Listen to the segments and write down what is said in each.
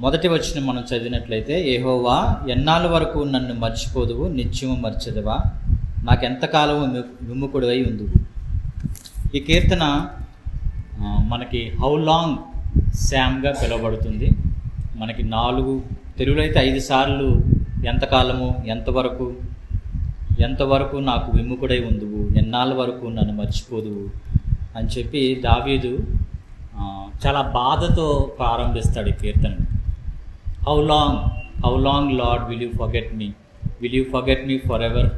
మొదటి వచ్చిన మనం చదివినట్లయితే ఏహోవా ఎన్నాళ్ళ వరకు నన్ను మర్చిపోదువు? నిత్యము మర్చదువా? నాకెంతకాలము విముకుడివై ఉందువు? ఈ కీర్తన మనకి హౌ లాంగ్ శామ్గా పిలువబడుతుంది. మనకి నాలుగు తెలుగులో అయితే ఐదు సార్లు ఎంతకాలము ఎంతవరకు ఎంతవరకు నాకు విముకుడై ఉందువు? ఎన్నాళ్ళ వరకు నన్ను మర్చిపోదువు? అని చెప్పి దావీదు చాలా బాధతో ప్రారంభిస్తాడు ఈ కీర్తనని. How long how long lord will you forget me will you forget me for ever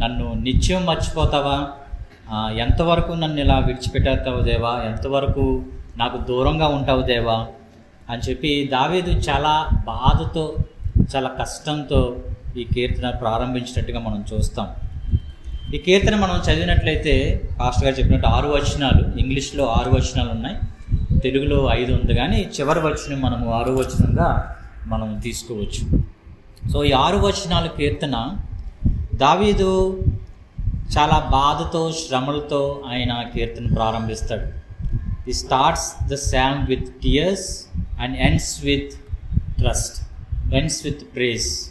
నన్ను నిత్యం మర్చిపోతావా? ఎంతవరకు నన్ను ఇలా విడిచిపెట్టేస్తావు దేవా? ఎంతవరకు నాకు దూరంగా ఉంటావు దేవా? అని చెప్పి దావీదు చాలా బాధతో చాలా కష్టంతో ఈ కీర్తన ప్రారంభించినట్టుగా మనం చూస్తాం. ఈ కీర్తన మనం చదివినట్లయితే పాస్టర్ గారు చెప్పినట్టు ఆరు వచనాలు ఇంగ్లీష్లో ఆరు వచనాలు ఉన్నాయి తెలుగులో ఐదు ఉంది. కానీ చివరి వచనం మనము ఆరు వచనంగా మనం తీసుకోవచ్చు. సో ఈ ఆరు వచనాల కీర్తన దావీదు చాలా బాధతో శ్రమలతో ఆయన కీర్తన ప్రారంభిస్తాడు. He starts the psalm with tears and ends with trust ends with praise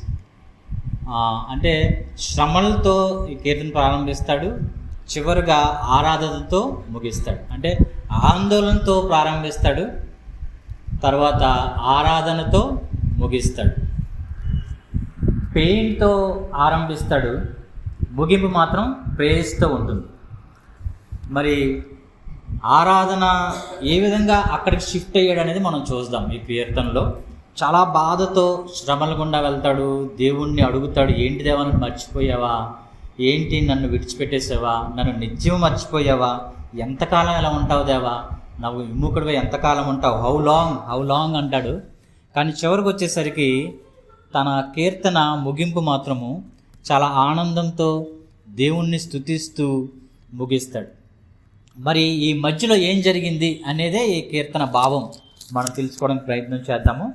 అంటే శ్రమలతో ఈ కీర్తన ప్రారంభిస్తాడు చివరిగా ఆరాధనతో ముగిస్తాడు. అంటే ఆందోళనతో ప్రారంభిస్తాడు తర్వాత ఆరాధనతో ముగిస్తాడు. పెయిన్తో ఆరంభిస్తాడు. ముగింపు మాత్రం ప్రేయస్తో ఉంటుంది. మరి ఆరాధన ఏ విధంగా అక్కడికి షిఫ్ట్ అయ్యాడు అనేది మనం చూద్దాం ఈ కీర్తనలో. చాలా బాధతో శ్రమల గుండా వెళ్తాడు. దేవుణ్ణి అడుగుతాడు ఏంటి దేవా నన్ను మర్చిపోయావా? ఏంటి నన్ను విడిచిపెట్టేసావా? నన్ను నిత్యం మర్చిపోయావా? ఎంతకాలం ఎలా ఉంటావు దేవా? నువ్వు విముఖుడిగా ఎంతకాలం ఉంటావు? హౌ లాంగ్ హౌ లాంగ్ అంటాడు. కానీ చివరికి వచ్చేసరికి తన కీర్తన ముగింపు మాత్రము చాలా ఆనందంతో దేవుణ్ణి స్తుతిస్తూ ముగిస్తాడు. మరి ఈ మధ్యలో ఏం జరిగింది అనేదే ఈ కీర్తన భావం మనం తెలుసుకోవడానికి ప్రయత్నం చేద్దాము.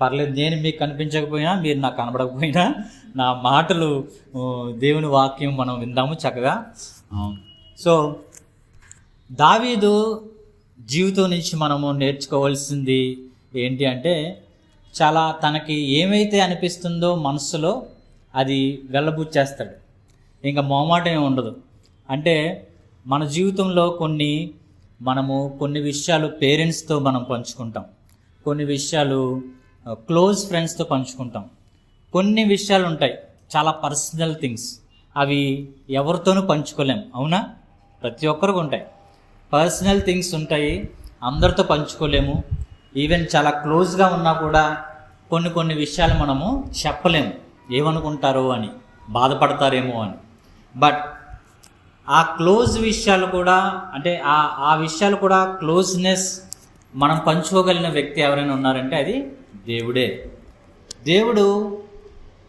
పర్లేదు నేను మీకు కనిపించకపోయినా మీరు నాకు కనబడకపోయినా నా మాటలు దేవుని వాక్యం మనం విందాము చక్కగా. సో దావీదు జీవితం నుంచి మనము నేర్చుకోవాల్సింది ఏంటి అంటే చాలా తనకి ఏమైతే అనిపిస్తుందో మనసులో అది వెళ్ళబుచ్చేస్తాడు. ఇంకా మొహమాటమే ఏమి ఉండదు. అంటే మన జీవితంలో కొన్ని మనము కొన్ని విషయాలు పేరెంట్స్తో మనం పంచుకుంటాం. కొన్ని విషయాలు క్లోజ్ ఫ్రెండ్స్తో పంచుకుంటాం. కొన్ని విషయాలు ఉంటాయి. చాలా పర్సనల్ థింగ్స్ అవి ఎవరితోనూ పంచుకోలేం. అవునా? ప్రతి ఒక్కరికి ఉంటాయి. పర్సనల్ థింగ్స్ ఉంటాయి. అందరితో పంచుకోలేము. ఈవెన్ చాలా క్లోజ్గా ఉన్నా కూడా కొన్ని కొన్ని విషయాలు మనము చెప్పలేము. ఏమనుకుంటారో అని బాధపడతారేమో అని. బట్ ఆ క్లోజ్ విషయాలు కూడా అంటే ఆ ఆ విషయాలు కూడా క్లోజ్నెస్ మనం పంచుకోగలిగిన వ్యక్తి ఎవరైనా ఉన్నారంటే అది దేవుడే. దేవుడు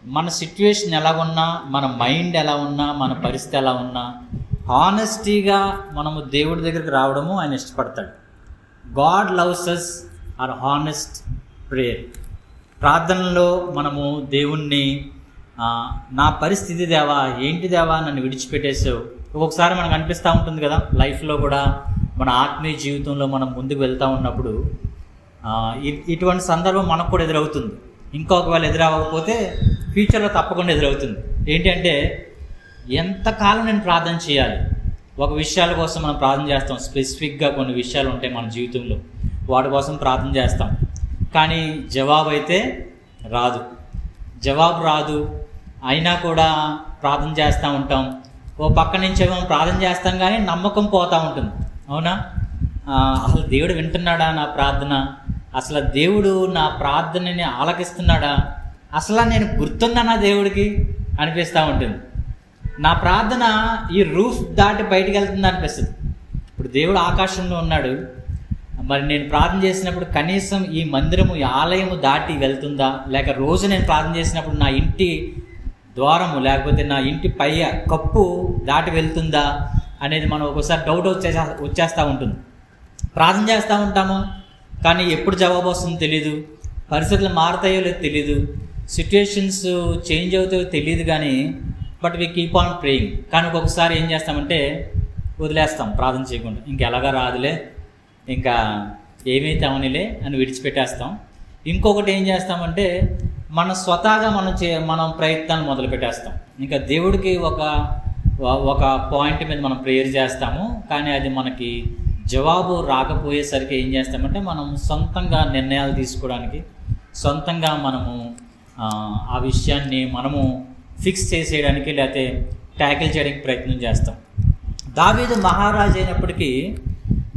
మన సిట్యుయేషన్ ఎలా ఉన్నా మన మైండ్ ఎలా ఉన్నా మన పరిస్థితి ఎలా ఉన్నా హానెస్టీగా మనము దేవుడి దగ్గరికి రావడము ఆయన ఇష్టపడతాడు. God loves us our honest prayer ప్రార్థనలో మనము దేవుణ్ణి నా పరిస్థితి దేవా ఏంటి దేవా నన్ను విడిచిపెట్టేసావు ఒక్కొక్కసారి మనకు అనిపిస్తూ ఉంటుంది కదా లైఫ్లో కూడా మన ఆత్మీయ జీవితంలో మనం ముందుకు వెళ్తూ ఉన్నప్పుడు ఇటువంటి సందర్భం మనకు కూడా ఎదురవుతుంది. ఇంకొకవేళ ఎదురవ్వకపోతే ఫ్యూచర్లో తప్పకుండా ఎదురవుతుంది. ఏంటి అంటే ఎంతకాలం నేను ప్రార్థన చేయాలి? ఒక విషయాల కోసం మనం ప్రార్థన చేస్తాం. స్పెసిఫిక్గా కొన్ని విషయాలు ఉంటాయి మన జీవితంలో. వాటి కోసం ప్రార్థన చేస్తాం. కానీ జవాబు అయితే రాదు. జవాబు రాదు. అయినా కూడా ప్రార్థన చేస్తూ ఉంటాం. ఓ పక్క నుంచి ఏమో ప్రార్థన చేస్తాం కానీ నమ్మకం పోతూ ఉంటుంది. అవునా? అసలు దేవుడు వింటున్నాడా నా ప్రార్థన? అసలు దేవుడు నా ప్రార్థనని ఆలకిస్తున్నాడా? అసలు నేను గుర్తున్నానా దేవుడికి? అనిపిస్తూ ఉంటుంది. నా ప్రార్థన ఈ రూఫ్ దాటి బయటికి వెళ్తుంది అనిపిస్తుంది. ఇప్పుడు దేవుడు ఆకాశంలో ఉన్నాడు. మరి నేను ప్రార్థన చేసినప్పుడు కనీసం ఈ మందిరము ఈ ఆలయము దాటి వెళ్తుందా? లేక రోజు నేను ప్రార్థన చేసినప్పుడు నా ఇంటి ద్వారము లేకపోతే నా ఇంటి పై కప్పు దాటి వెళ్తుందా? అనేది మనం ఒకసారి డౌట్ వచ్చే వచ్చేస్తూ ఉంటుంది. ప్రార్థన చేస్తూ ఉంటాము కానీ ఎప్పుడు జవాబు వస్తుందో తెలీదు. పరిస్థితులు మారుతాయో లేదో తెలీదు. సిచ్యువేషన్స్ చేంజ్ అవుతాయో తెలియదు కానీ but we keep on praying కానీ ఒక్కొక్కసారి ఏం చేస్తామంటే వదిలేస్తాం ప్రార్థన చేయకుండా. ఇంకెలాగా రాదులే. ఇంకా ఏమైతే అవనిలే అని విడిచిపెట్టేస్తాం. ఇంకొకటి ఏం చేస్తామంటే మన స్వతహాగా మనం చే మనం ప్రయత్నాన్ని మొదలు పెట్టేస్తాం. ఇంకా దేవుడికి ఒక ఒక పాయింట్ మీద మనం ప్రేయర్ చేస్తాము కానీ అది మనకి జవాబు రాకపోయేసరికి ఏం చేస్తామంటే మనం సొంతంగా నిర్ణయాలు తీసుకోవడానికి సొంతంగా మనము ఆ, ఆ విషయాన్ని మనము ఫిక్స్ చేసేయడానికి లేకపోతే ట్యాకిల్ చేయడానికి ప్రయత్నం చేస్తాం. దావీదు మహారాజు అయినప్పటికీ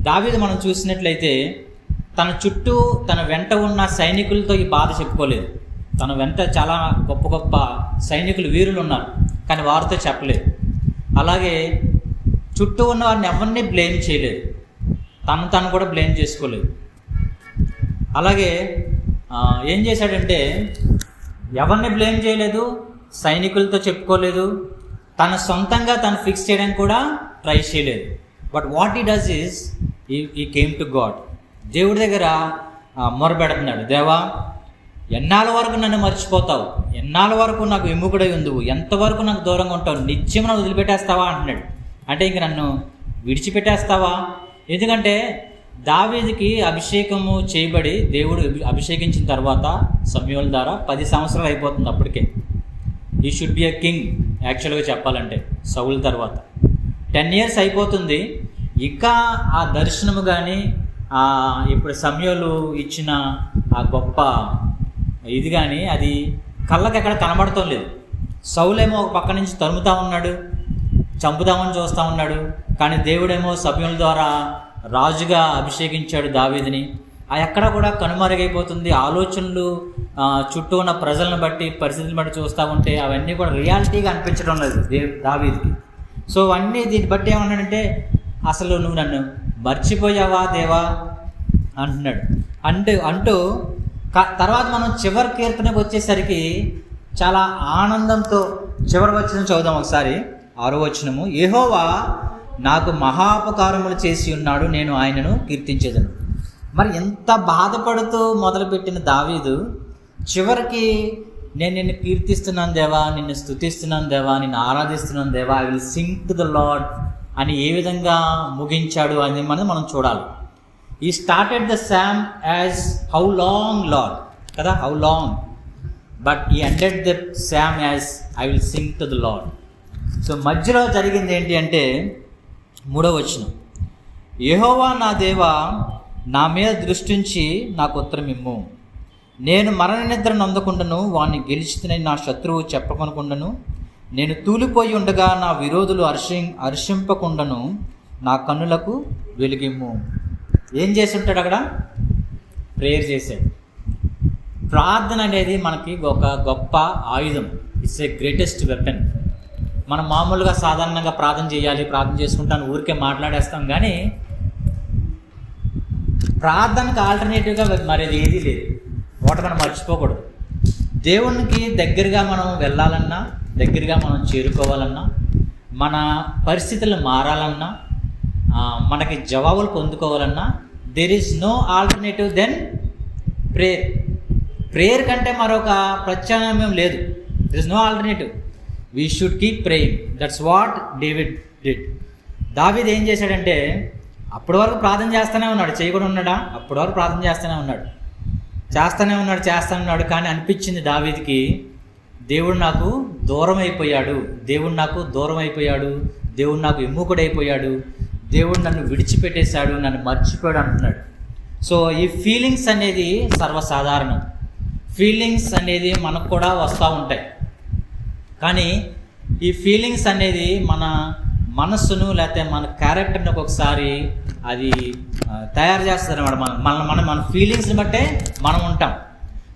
దావీదు మనం చూసినట్లయితే తన చుట్టూ తన వెంట ఉన్న సైనికులతో ఈ బాధ చెప్పుకోలేదు. తన వెంట చాలా గొప్ప గొప్ప సైనికులు వీరులు ఉన్నారు. కానీ వారితో చెప్పలేదు. అలాగే చుట్టూ ఉన్న వారిని ఎవరిని బ్లేమ్ చేయలేదు. తను తను కూడా బ్లేమ్ చేసుకోలేదు. అలాగే ఏం చేశాడంటే ఎవరిని బ్లేమ్ చేయలేదు సైనికులతో చెప్పుకోలేదు తన సొంతంగా తను ఫిక్స్ చేయడానికి కూడా ట్రై చేయలేదు. But what he does is he he came to God దేవుడి దగ్గర మొరబెడుతున్నాడు దేవా ఎన్నాళ్ళ వరకు నన్ను మర్చిపోతావు? ఎన్నాళ్ళ వరకు నాకు విముఖుడై ఉందువు ఎంతవరకు నాకు దూరంగా ఉంటావు? నిత్యం నన్ను వదిలిపెట్టేస్తావా? అంటున్నాడు. అంటే ఇంక నన్ను విడిచిపెట్టేస్తావా? ఎందుకంటే దావేదికి అభిషేకము చేయబడి దేవుడు అభిషేకించిన తర్వాత సమయాల ద్వారా పది సంవత్సరాలు అయిపోతుంది అప్పటికే. ఈ షుడ్ బి అ కింగ్ యాక్చువల్గా చెప్పాలంటే సౌల్ తర్వాత. టెన్ ఇయర్స్ అయిపోతుంది. ఇంకా ఆ దర్శనము కానీ ఇప్పుడు సమయంలో ఇచ్చిన ఆ గొప్ప ఇది కానీ అది కళ్ళకి ఎక్కడ కనబడటం లేదు. సౌలేమో ఒక పక్క నుంచి తరుముతా ఉన్నాడు చంపుదామని చూస్తూ ఉన్నాడు. కానీ దేవుడేమో సభ్యుల ద్వారా రాజుగా అభిషేకించాడు దావీదిని. ఆ ఎక్కడ కూడా కనుమరుగైపోతుంది. ఆలోచనలు చుట్టూ ఉన్న ప్రజలను బట్టి పరిస్థితులను బట్టి చూస్తూ ఉంటే అవన్నీ కూడా రియాలిటీగా అనిపించడం లేదు దేవ్ దావీదికి. సో అన్నీ దీన్ని బట్టి ఏమన్నాడంటే అసలు నువ్వు నన్ను మర్చిపోయావా దేవా? అంటున్నాడు. అంటే అంటూ క- తర్వాత మనం చివరి కీర్తనకు వచ్చేసరికి చాలా ఆనందంతో చివరి వచ్చిన చదువుదాం ఒకసారి. ఆరో వచనము ఏహోవా నాకు మహాపకారములు చేసి ఉన్నాడు నేను ఆయనను కీర్తించేదను. మరి ఎంత బాధపడుతూ మొదలుపెట్టిన దావీదు చివరికి నేను నిన్ను కీర్తిస్తున్నాను దేవా నిన్ను స్థుతిస్తున్నాను దేవా నిన్ను ఆరాధిస్తున్నాను దేవా I will sing to the lord అని ఏ విధంగా ముగించాడు అని మనం మనం చూడాలి. He started the psalm as how long lord కదా how long but he ended the psalm as I will sing to the lord so మధ్యలో జరిగింది ఏంటి అంటే మూడో వచనం. యహోవా నా దేవా నా మీద దృష్టించి నాకు ఉత్తరం ఇమ్ము. నేను మరణ నిద్ర నందకుండను వాణ్ణి గెలిచితనని నా శత్రువు చెప్పకొనకుండను నేను తూలిపోయి ఉండగా నా విరోధులు హర్షి హర్షింపకుండను నా కన్నులకు వెలిగిమ్ము ఏం చేసి ఉంటాడు అక్కడ? ప్రేయర్ చేశాడు. ప్రార్థన అనేది మనకి ఒక గొప్ప ఆయుధం. ఇట్స్ ఏ గ్రేటెస్ట్ వెపన్ మనం మామూలుగా సాధారణంగా ప్రార్థన చేయాలి ప్రార్థన చేసుకుంటాను ఊరికే మాట్లాడేస్తాం కానీ ప్రార్థనకు ఆల్టర్నేటివ్గా మరేది ఏదీ లేదు. ఒకటి మనం మర్చిపోకూడదు. దేవునికి దగ్గరగా మనం వెళ్ళాలన్నా దగ్గరగా మనం చేరుకోవాలన్నా మన పరిస్థితులు మారాలన్నా మనకి జవాబులు పొందుకోవాలన్నా there is no alternative than prayer prayer కంటే మరొక ప్రత్యామ్నాయం లేదు. There is no alternative we should keep praying that's what David did David ఏం చేశాడంటే అప్పటి వరకు ప్రార్థన చేస్తూనే ఉన్నాడు. చేయకుండా ఉన్నాడా? అప్పటి వరకు ప్రార్థన చేస్తూనే ఉన్నాడు. చేస్తూనే ఉన్నాడు చేస్తానే ఉన్నాడు కానీ అనిపించింది దావీదికి దేవుడు నాకు దూరం అయిపోయాడు దేవుడు నాకు దూరం అయిపోయాడు దేవుడు నాకు ఎమ్ముకుడైపోయాడు దేవుడు నన్ను విడిచిపెట్టేశాడు నన్ను మర్చిపోయాడు అంటున్నాడు. సో ఈ ఫీలింగ్స్ అనేది సర్వసాధారణం. ఫీలింగ్స్ అనేది మనకు కూడా వస్తూ ఉంటాయి. కానీ ఈ ఫీలింగ్స్ అనేది మన మనస్సును లేకపోతే మన క్యారెక్టర్ని ఒక్కొక్కసారి అది తయారు చేస్తుంది అనమాట మన మన మన మన ఫీలింగ్స్ని బట్టే మనం ఉంటాం.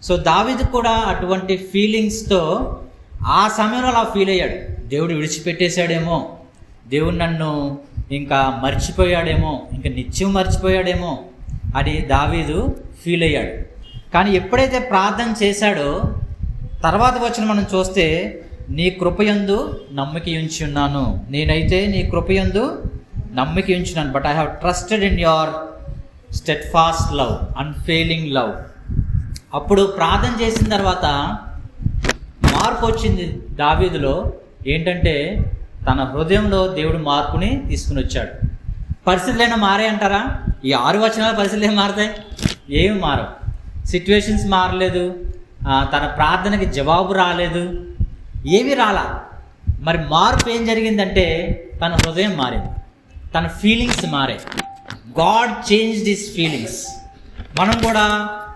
సో దావిది కూడా అటువంటి ఫీలింగ్స్తో ఆ సమయంలో అలా ఫీల్ అయ్యాడు. దేవుడు విడిచిపెట్టేశాడేమో. దేవుడు నన్ను ఇంకా మర్చిపోయాడేమో ఇంకా నిత్యం మర్చిపోయాడేమో అని దావీదు ఫీల్ అయ్యాడు. కానీ ఎప్పుడైతే ప్రార్థన చేశాడో తర్వాత వచ్చిన మనం చూస్తే నీ కృపయందు నమ్మిక ఉన్నాను నేనైతే నీ కృపయందు నమ్మకించున్నాను but I have trusted in your steadfast love unfailing love అప్పుడు ప్రార్థన చేసిన తర్వాత మార్పు వచ్చింది దావీదులో. ఏంటంటే తన హృదయంలో దేవుడు మార్పుని తీసుకుని వచ్చాడు. పరిస్థితులైనా మారే అంటారా? ఈ ఆరు వచనాల పరిస్థితులు ఏం మారుతాయి. ఏమి మారవు. సిచ్యువేషన్స్ మారలేదు. తన ప్రార్థనకి జవాబు రాలేదు. ఏమీ రాలా. మరి మార్పు ఏం జరిగిందంటే తన హృదయం మారింది. తన ఫీలింగ్స్ మారాయి. గాడ్ చేంజ్ దిస్ ఫీలింగ్స్ మనం కూడా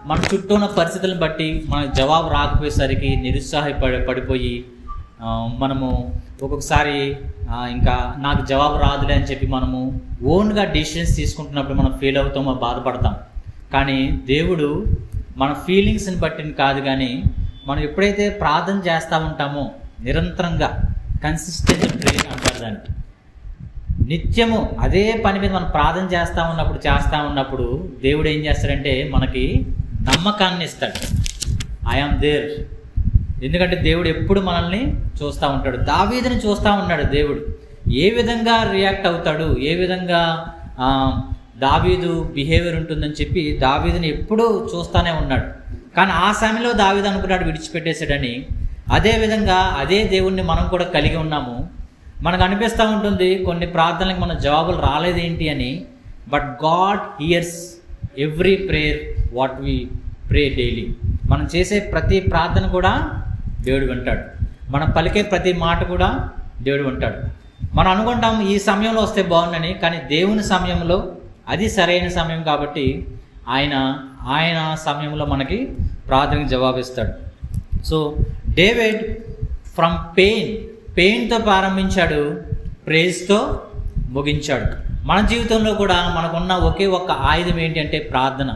మన చుట్టూ ఉన్న పరిస్థితులను బట్టి మనకు జవాబు రాకపోయేసరికి నిరుత్సాహపడి పడిపోయి మనము ఒక్కొక్కసారి ఇంకా నాకు జవాబు రాదులే అని చెప్పి మనము ఓన్గా డిసిషన్స్ తీసుకుంటున్నప్పుడు మనం ఫీల్ అవుతామో బాధపడతాం. కానీ దేవుడు మన ఫీలింగ్స్ని బట్టి కాదు కానీ మనం ఎప్పుడైతే ప్రార్థన చేస్తూ ఉంటామో నిరంతరంగా కన్సిస్టెంట్ ప్రేయర్ అంటారు దాన్ని. నిత్యము అదే పని మీద మనం ప్రార్థన చేస్తూ ఉన్నప్పుడు చేస్తూ ఉన్నప్పుడు దేవుడు ఏం చేస్తాడంటే మనకి నమ్మకాన్ని ఇస్తాడు. ఐఆమ్ దేర్ ఎందుకంటే దేవుడు ఎప్పుడు మనల్ని చూస్తూ ఉంటాడు. దావీదని చూస్తూ ఉన్నాడు దేవుడు. ఏ విధంగా రియాక్ట్ అవుతాడు? ఏ విధంగా దావీదు బిహేవియర్ ఉంటుందని చెప్పి దావీదుని ఎప్పుడూ చూస్తూనే ఉన్నాడు. కానీ ఆ సమయంలో దావీదు అనుకున్నాడు విడిచిపెట్టేశాడని. అదేవిధంగా అదే దేవుణ్ణి మనం కూడా కలిగి ఉన్నాము. మనకు అనిపిస్తూ ఉంటుంది కొన్ని ప్రార్థనలకు మన జవాబులు రాలేదేంటి అని. But God hears every prayer what we pray daily మనం చేసే ప్రతి ప్రార్థన కూడా దేవుడు వింటాడు. మనం పలికే ప్రతి మాట కూడా దేవుడు వింటాడు. మనం అనుకుంటాం ఈ సమయంలో వస్తే బాగుందని కానీ దేవుని సమయంలో అది సరైన సమయం కాబట్టి ఆయన ఆయన సమయంలో మనకి ప్రార్థనకి జవాబిస్తాడు. సో డేవిడ్ ఫ్రమ్ పెయిన్ పెయిన్తో ప్రారంభించాడు ప్రేజ్తో ముగించాడు. మన జీవితంలో కూడా మనకున్న ఒకే ఒక్క ఆయుధం ఏంటి అంటే ప్రార్థన.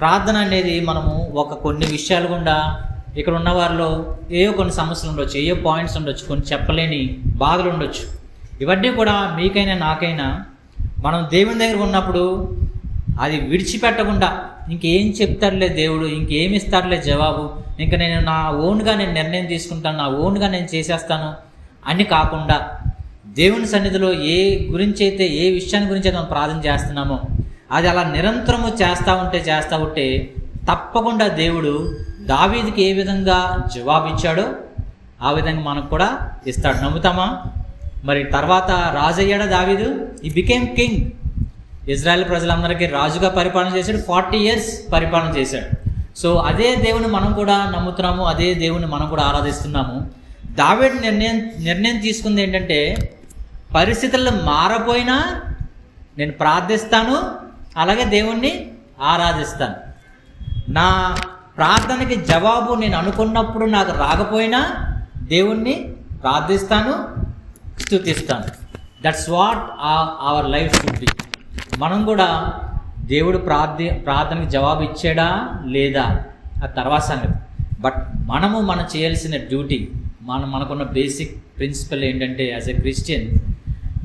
ప్రార్థన అనేది మనము ఒక కొన్ని విషయాలు గుండా ఇక్కడ ఉన్న వారిలో ఏవో కొన్ని సమస్యలు ఉండొచ్చు ఏవో పాయింట్స్ ఉండొచ్చు కొన్ని చెప్పలేని బాధలు ఉండొచ్చు. ఇవన్నీ కూడా మీకైనా నాకైనా మనం దేవుని దగ్గర ఉన్నప్పుడు అది విడిచిపెట్టకుండా ఇంకేం చెప్తాడులే దేవుడు ఇంకేం ఇస్తారులే జవాబు? ఇంకా నేను నా ఓన్గా నేను నిర్ణయం తీసుకుంటాను నా ఓన్గా నేను చేసేస్తాను అని కాకుండా దేవుని సన్నిధిలో ఏ గురించి అయితే ఏ విషయాన్ని గురించి అయితే మనం ప్రార్థన చేస్తున్నామో అది అలా నిరంతరము చేస్తూ ఉంటే చేస్తూ ఉంటే తప్పకుండా దేవుడు దావీదికి ఏ విధంగా జవాబిచ్చాడో ఆ విధంగా మనకు కూడా ఇస్తాడు. నమ్ముతామా? మరి తర్వాత రాజయ్యాడా దావీదు? ఈ బికేమ్ కింగ్ ఇజ్రాయెల్ ప్రజలందరికీ రాజుగా పరిపాలన చేశాడు ఫార్టీ ఇయర్స్ పరిపాలన చేశాడు. సో అదే దేవుని మనం కూడా నమ్ముతున్నాము అదే దేవుని మనం కూడా ఆరాధిస్తున్నాము. దావేడ్ నిర్ణయం నిర్ణయం తీసుకుంది ఏంటంటే పరిస్థితులు మారపోయినా నేను ప్రార్థిస్తాను అలాగే దేవుణ్ణి ఆరాధిస్తాను. నా ప్రార్థనకి జవాబు నేను అనుకున్నప్పుడు నాకు రాకపోయినా దేవుణ్ణి ప్రార్థిస్తాను స్థుతిస్తాను that's what our life should be మనం కూడా దేవుడు ప్రార్థి ప్రార్థనకి జవాబు ఇచ్చాడా లేదా ఆ తర్వాత సంగతి. బట్ మనము మనం చేయాల్సిన డ్యూటీ మనం మనకున్న బేసిక్ ప్రిన్సిపల్ ఏంటంటే యాజ్ ఎ క్రిస్టియన్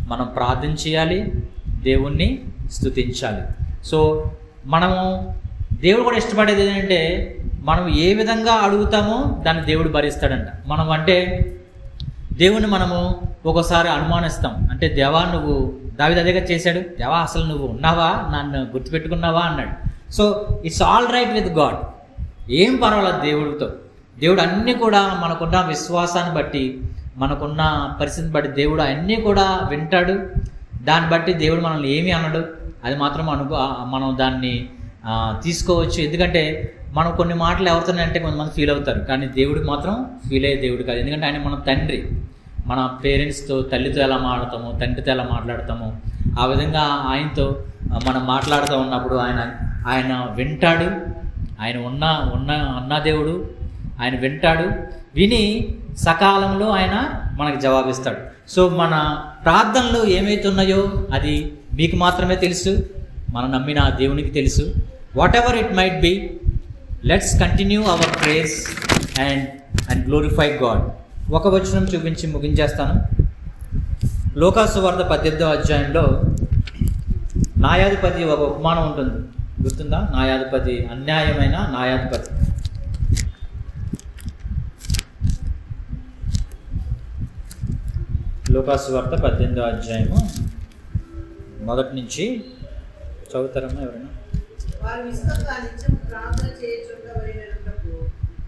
మనం ప్రార్థన చేయాలి దేవుణ్ణి స్తుతించాలి. సో మనము దేవుడు కూడా ఇష్టపడేది ఏంటంటే మనం ఏ విధంగా అడుగుతామో దాన్ని దేవుడు భరిస్తాడంట. మనం అంటే దేవుణ్ణి మనము ఒకసారి అనుమానిస్తాం. అంటే దేవా నువ్వు దావిది అదేగా చేశాడు? దేవా అసలు నువ్వు ఉన్నావా? నన్ను గుర్తుపెట్టుకున్నావా? అన్నాడు. So it's all right with God ఏం పర్వాలేదు దేవుడితో. దేవుడు అన్నీ కూడా మనకున్న విశ్వాసాన్ని బట్టి మనకున్న పరిస్థితిని బట్టి దేవుడు అన్నీ కూడా వింటాడు. దాన్ని బట్టి దేవుడు మనల్ని ఏమి అనడు. అది మాత్రం అనుకో మనం దాన్ని తీసుకోవచ్చు. ఎందుకంటే మనం కొన్ని మాటలు ఎవరితోనంటే కొంతమంది ఫీల్ అవుతారు. కానీ దేవుడికి మాత్రం ఫీల్ అయ్యే దేవుడు కాదు. ఎందుకంటే ఆయన మన తండ్రి. మన పేరెంట్స్తో తల్లితో ఎలా మాట్లాడతామో తండ్రితో ఎలా మాట్లాడతామో ఆ విధంగా ఆయనతో మనం మాట్లాడుతూ ఉన్నప్పుడు ఆయన ఆయన వింటాడు. ఆయన ఉన్న ఉన్న అన్న దేవుడు ఆయన వింటాడు. విని సకాలంలో ఆయన మనకు జవాబిస్తాడు. సో మన ప్రార్థనలు ఏమైతున్నాయో అది మీకు మాత్రమే తెలుసు. మనం నమ్మిన దేవునికి తెలుసు. Whatever it might be let's continue our praise and and glorify God ఒక వచనం చూపించి ముగించేస్తాను. లోకాసువార్త పద్దెనిమిదో అధ్యాయంలో న్యాయాధిపతి ఒక ఉపమానం ఉంటుంది. గుర్తుందా? న్యాయాధిపతి అన్యాయమైన న్యాయాధిపతి. లోకాసువార్త పద్దెనిమిదో అధ్యాయము మొదటి నుంచి చదువుతారమ్మా ఎవరైనా? వారు ప్రార్థన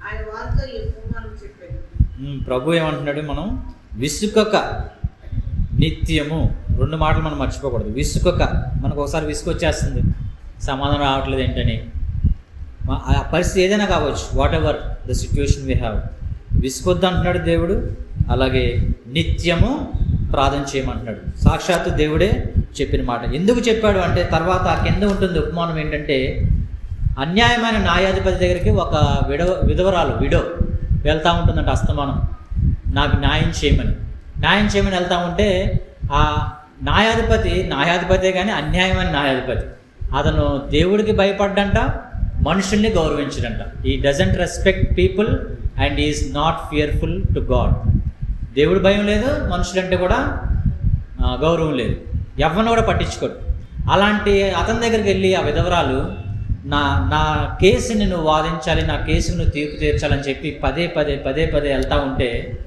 ఆయన వారితో ఈ ఉపమానం చెప్పాడు ఉమ్, ప్రభు ఏమంటున్నాడు మనం? విసుకక నిత్యము. రెండు మాటలు మనం మర్చిపోకూడదు. విసుకక. మనకు ఒకసారి విసుగు వచ్చేస్తుంది సమాధానం రావట్లేదు ఏంటని. ఆ పరిస్థితి ఏదైనా కావచ్చు. Whatever the situation we have విసుకొద్దు అంటున్నాడు దేవుడు. అలాగే నిత్యము ప్రార్థన చేయమంటున్నాడు. సాక్షాత్తు దేవుడే చెప్పిన మాట. ఎందుకు చెప్పాడు అంటే తర్వాత ఆ కింద ఉంటుంది ఉపమానం ఏంటంటే అన్యాయమైన న్యాయాధిపతి దగ్గరికి ఒక విడవ విధవరాలు విడో వెళ్తూ ఉంటుందంట అస్తమానం. నాకు న్యాయం చేయమని. న్యాయం చేయమని వెళ్తూ ఉంటే ఆ న్యాయాధిపతి న్యాయాధిపతే కానీ అన్యాయమైన న్యాయాధిపతి. అతను దేవుడికి భయపడ్డంట మనుషుల్ని గౌరవించడంట. He doesn't respect people and is not fearful to God దేవుడి భయం లేదు మనుషులంటే కూడా గౌరవం లేదు. ఎవరిని కూడా పట్టించుకోడు. అలాంటి అతని దగ్గరికి వెళ్ళి ఆ విధవరాలు నా నా కేసుని నువ్వు వాదించాలి నా కేసుని నువ్వు తీర్పు తీర్చాలని చెప్పి పదే పదే పదే పదే వెళ్తా ఉంటే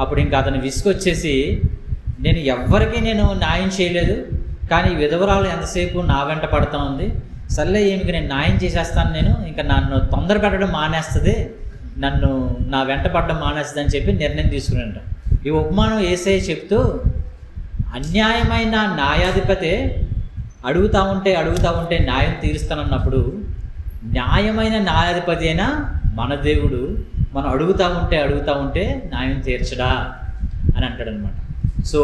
అప్పుడు ఇంకా అతను విసుకొచ్చేసి నేను ఎవ్వరికీ నేను న్యాయం చేయలేదు కానీ విధవరాలు ఎంతసేపు నా వెంట పడుతూ ఉంది. సర్లే ఏమికి నేను న్యాయం చేసేస్తాను నేను ఇంకా నన్ను తొందర పెట్టడం మానేస్తుంది నన్ను నా వెంట పడడం మానేస్తుంది అని చెప్పి నిర్ణయం తీసుకుని ఈ ఉపమానం ఏసే చెప్తూ అన్యాయమైన న్యాయాధిపతే అడుగుతా ఉంటే అడుగుతా ఉంటే న్యాయం తీరుస్తానన్నప్పుడు న్యాయమైన న్యాయాధిపతి అయినా మన దేవుడు మనం అడుగుతా ఉంటే అడుగుతా ఉంటే న్యాయం తీర్చడా అని అంటాడు అనమాట so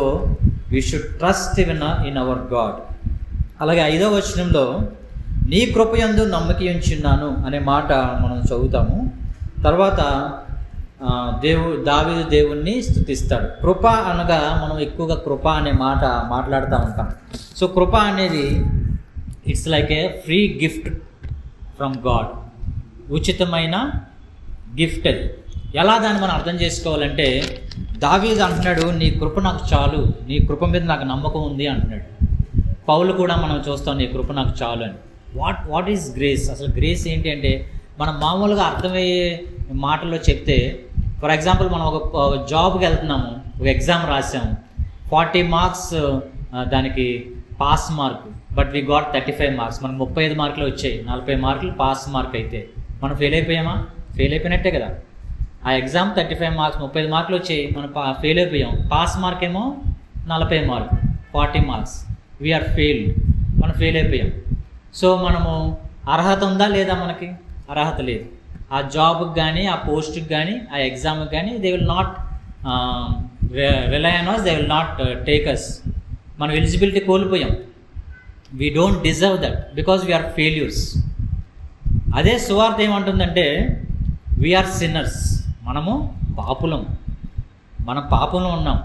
we should trust in in our God అలాగే ఐదో వచనంలో నీ కృపయందు నమ్మకి ఉంచున్నాను అనే మాట మనం చదువుతాము. తర్వాత దేవు దావీదు దేవుణ్ణి స్థుతిస్తాడు కృప అనగా మనం ఎక్కువగా కృప అనే మాట మాట్లాడుతూ ఉంటాం. సో కృప అనేది it's like a free gift from God ఉచితమైన గిఫ్ట్ అది. ఎలా దాన్ని మనం అర్థం చేసుకోవాలంటే దావీదు అంటున్నాడు నీ కృప నాకు చాలు. నీ కృప మీద నాకు నమ్మకం ఉంది అంటున్నాడు. పౌలు కూడా మనం చూస్తాం నీ కృప నాకు చాలు అని. వాట్ వాట్ ఈస్ గ్రేస్ అసలు గ్రేస్ ఏంటి అంటే మనం మామూలుగా అర్థమయ్యే మాటల్లో చెప్తే ఫర్ ఎగ్జాంపుల్ మనం ఒక జాబ్కి వెళ్తున్నాము ఒక ఎగ్జామ్ రాసాము ఫార్టీ మార్క్స్ దానికి pass mark but we got thirty five marks మనకు ముప్పై ఐదు మార్కులు వచ్చాయి. నలభై మార్కులు పాస్ మార్క్ అయితే. మనం ఫెయిల్ అయిపోయామా? ఫెయిల్ అయిపోయినట్టే కదా. ఆ ఎగ్జామ్ థర్టీ ఫైవ్ మార్క్స్ ముప్పై ఐదు మార్కులు వచ్చాయి. మనం పా ఫెయిల్ అయిపోయాం. పాస్ మార్క్ ఏమో నలభై mark forty marks. We're failed మనం ఫెయిల్ అయిపోయాం. సో మనము అర్హత ఉందా లేదా మనకి? అర్హత లేదు. ఆ జాబ్కి కానీ ఆ పోస్ట్కి కానీ ఆ ఎగ్జామ్కి కానీ they will not rely on us they will not take us మనం ఎలిజిబిలిటీ కోల్పోయాం. We don't deserve that because we're failures అదే సువార్త ఏమంటుందంటే వీఆర్ సిన్నర్స్ మనము పాపులం. మనం పాపంలో ఉన్నాం.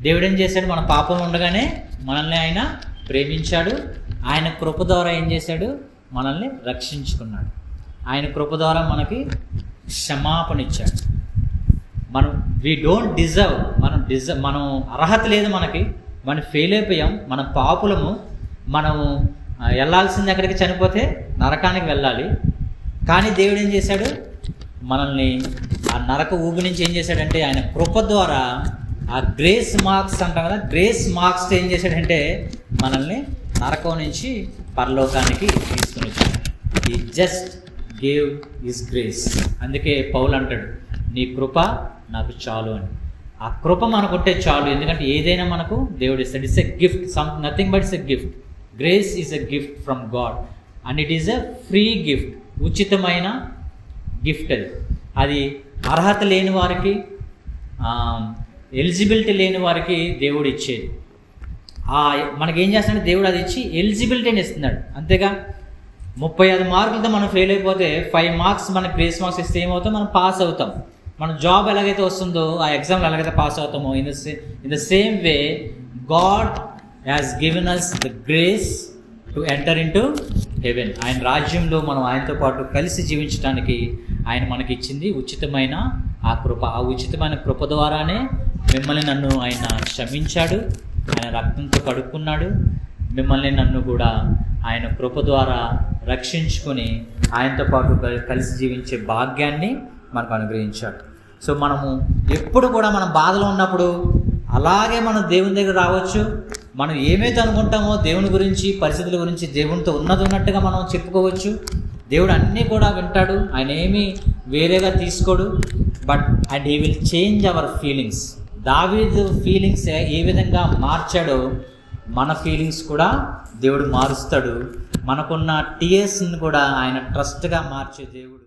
దేవుడు ఏం చేశాడు? మన పాపంలో ఉండగానే మనల్ని ఆయన ప్రేమించాడు. ఆయన కృప ద్వారా ఏం చేశాడు? మనల్ని రక్షించుకున్నాడు. ఆయన కృప ద్వారా మనకి క్షమాపణ ఇచ్చాడు. మనం వీ డోంట్ డిజర్వ్ మనం డిజర్వ్ మనం అర్హత లేదు మనకి. మనం ఫెయిల్ అయిపోయాం మన పాపులము మనము వెళ్ళాల్సింది ఎక్కడికి? చనిపోతే నరకానికి వెళ్ళాలి. కానీ దేవుడు ఏం చేశాడు? మనల్ని ఆ నరక ఊబి నుంచి ఏం చేశాడంటే ఆయన కృప ద్వారా ఆ గ్రేస్ మార్క్స్ అంటాం కదా గ్రేస్ మార్క్స్ ఏం చేశాడంటే మనల్ని నరకం నుంచి పరలోకానికి తీసుకుని వచ్చాడు. ఈ జస్ట్ గేవ్ ఇస్ గ్రేస్ అందుకే పౌలు అంటాడు నీ కృప నాకు చాలు అని. ఆ కృప మనకుంటే చాలు ఎందుకంటే ఏదైనా మనకు దేవుడు ఇస్తాడు. It's a gift some nothing but it's a gift grace is a gift from God and it is a free gift ఉచితమైన గిఫ్ట్ అది. అది అర్హత లేని వారికి ఎలిజిబిలిటీ లేని వారికి దేవుడు ఇచ్చేది. మనకేం చేస్తాడంటే దేవుడు అది ఇచ్చి ఎలిజిబిలిటీని ఇస్తున్నాడు. అంతేగా? ముప్పై ఐదు మార్కులతో మనం ఫెయిల్ అయిపోతే ఫైవ్ మార్క్స్ మన గ్రేస్ మార్క్స్ ఇస్తే ఏమవుతాం? మనం పాస్ అవుతాం. మన జాబ్ ఎలాగైతే వస్తుందో ఆ ఎగ్జామ్లో ఎలాగైతే పాస్ అవుతామో in the in the same way God has given us the grace to enter into heaven ఆయన రాజ్యంలో మనం ఆయనతో పాటు కలిసి జీవించడానికి ఆయన మనకి ఇచ్చింది ఉచితమైన ఆ కృప. ఆ ఉచితమైన కృప ద్వారానే మిమ్మల్ని నన్ను ఆయన క్షమించాడు ఆయన రక్తంతో కడుక్కున్నాడు. మిమ్మల్ని నన్ను కూడా ఆయన కృప ద్వారా రక్షించుకొని ఆయనతో పాటు కలి- కలిసి జీవించే భాగ్యాన్ని మనకు అనుగ్రహించాడు. సో మనము ఎప్పుడు కూడా మనం బాధలో ఉన్నప్పుడు అలాగే మనం దేవుని దగ్గర రావచ్చు. మనం ఏమైతే అనుకుంటామో దేవుని గురించి పరిస్థితుల గురించి దేవునితో ఉన్నది ఉన్నట్టుగా మనం చెప్పుకోవచ్చు. దేవుడు అన్నీ కూడా వింటాడు. ఆయన ఏమీ వేరేగా తీసుకోడు. But and he will change our feelings. దావీదు ఫీలింగ్స్ ఏ విధంగా మార్చాడో మన ఫీలింగ్స్ కూడా దేవుడు మారుస్తాడు. మనకున్న టీఎస్ని కూడా ఆయన ట్రస్ట్గా మార్చే దేవుడు